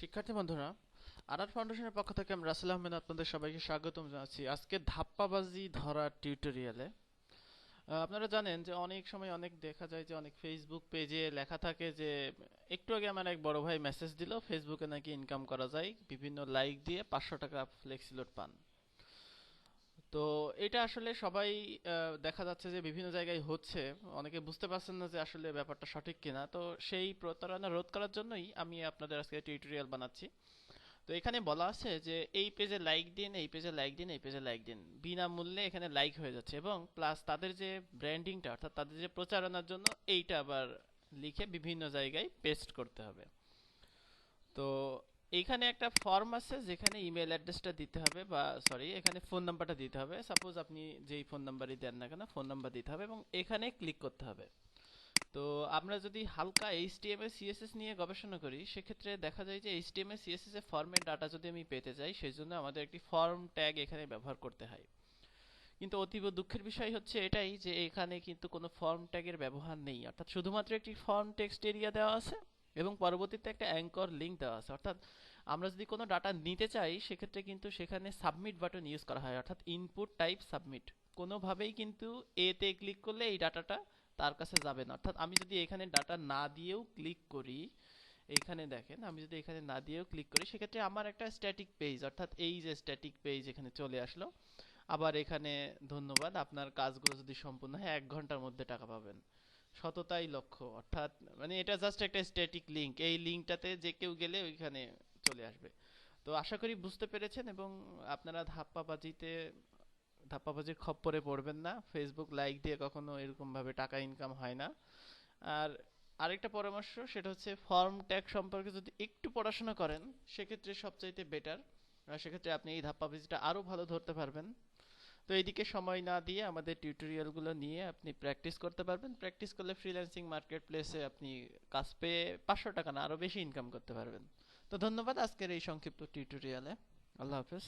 শিক্ষার্থী বন্ধুরা আরার ফাউন্ডেশনের পক্ষ থেকে আমি রাসেল আহমেদ আপনাদের সবাইকে স্বাগতম জানাচ্ছি আজকে ধাপ্পাবাজি ধরার টিউটোরিয়ালে। আপনারা জানেন যে অনেক সময় অনেক দেখা যায় যে অনেক ফেসবুক পেজে লেখা থাকে যে, একটু আগে আমার এক বড় ভাই মেসেজ দিল ফেসবুকে নাকি ইনকাম করা যায়, বিভিন্ন লাইক দিয়ে পাঁচশো টাকা ফ্লেক্সিলোড পান। তো এটা আসলে সবাই দেখা যাচ্ছে যে বিভিন্ন জায়গায় হচ্ছে। অনেকে বুঝতে পারছেন না যে আসলে ব্যাপারটা সঠিক কিনা। তো সেই প্রতারণা রোধ করার জন্যই আমি আপনাদের আজকে টিউটোরিয়াল বানাচ্ছি। তো এখানে বলা আছে যে এই পেজে লাইক দিন, এই পেজে লাইক দিন, এই পেজে লাইক দিন। বিনামূল্যে এখানে লাইক হয়ে যাচ্ছে এবং প্লাস তাদের যে ব্র্যান্ডিংটা অর্থাৎ তাদের যে প্রচারণার জন্য এইটা আবার লিখে বিভিন্ন জায়গায় পেস্ট করতে হবে। তো এইখানে একটা ফর্ম আছে যেখানে ইমেল অ্যাড্রেসটা দিতে হবে বা সরি এখানে ফোন নাম্বারটা দিতে হবে। সাপোজ আপনি যেই ফোন নাম্বারই দেন না কেন ফোন নাম্বার দিতে হবে এবং এখানে ক্লিক করতে হবে। তো আমরা যদি হালকা এইচটিএমএল সিএসএস নিয়ে গবেষণা করি, সেক্ষেত্রে দেখা যায় যে এইচ এইচটিএমএল সিএসএস এর ফর্মের ডাটা যদি আমি পেতে চাই, সেই জন্য আমাদের একটি ফর্ম ট্যাগ এখানে ব্যবহার করতে হয়। কিন্তু অতীব দুঃখের বিষয় হচ্ছে এটাই যে এখানে কিন্তু কোনো ফর্ম ট্যাগের ব্যবহার নেই। অর্থাৎ শুধুমাত্র একটি ফর্ম টেক্সট এরিয়া দেওয়া আছে। এবং পরবর্তীতে একটা অ্যাঙ্কর লিঙ্ক দেওয়া আছে। অর্থাৎ আমরা যদি কোনো ডাটা নিতে চাই, সেক্ষেত্রে কিন্তু সেখানে সাবমিট বাটন ইউজ করা হয়। অর্থাৎ ইনপুট টাইপ সাবমিট কোনোভাবেই কিন্তু এতে ক্লিক করলে এই ডাটাটা তার কাছে যাবে না। অর্থাৎ আমি যদি এখানে ডাটা না দিয়েও ক্লিক করি এইখানে দেখেন, আমি যদি এখানে না দিয়েও ক্লিক করি, সেক্ষেত্রে আমার একটা স্ট্যাটিক পেজ অর্থাৎ এই যে স্ট্যাটিক পেজ এখানে চলে আসলো। আবার এখানে ধন্যবাদ, আপনার কাজগুলো যদি সম্পূর্ণ হয়, এক ঘণ্টার মধ্যে টাকা পাবেন। সততাই লক্ষ্য। অর্থাৎ মানে এটা জাস্ট একটা স্ট্যাটিক লিংক এই লিংকটাতে যে কেউ গেলে ওইখানে চলে আসবে। তো আশা করি বুঝতে পেরেছেন এবং আপনারা ধাপ্পাবাজিতে, ধাপ্পাবাজির খপ্পরে পড়বেন না। ফেসবুক লাইক দিয়ে কখনো এরকম ভাবে টাকা ইনকাম হয় না। আর আরেকটা পরামর্শ, সেটা হচ্ছে ফর্ম ট্যাগ সম্পর্কে যদি একটু পড়াশোনা করেন, সেক্ষেত্রে সবচাইতে বেটার সেক্ষেত্রে আপনি এই ধাপ্পাবাজিটা আরও ভালো ধরতে পারবেন। তো এদিকে সময় না দিয়ে আমাদের টিউটোরিয়ালগুলো নিয়ে আপনি প্র্যাকটিস করতে পারবেন। প্র্যাকটিস করলে ফ্রিল্যান্সিং মার্কেট প্লেসে আপনি কাজ পেয়ে পাঁচশো টাকা না, আরও বেশি ইনকাম করতে পারবেন। তো ধন্যবাদ আজকের এই সংক্ষিপ্ত টিউটোরিয়ালে আল্লাহ হাফেজ।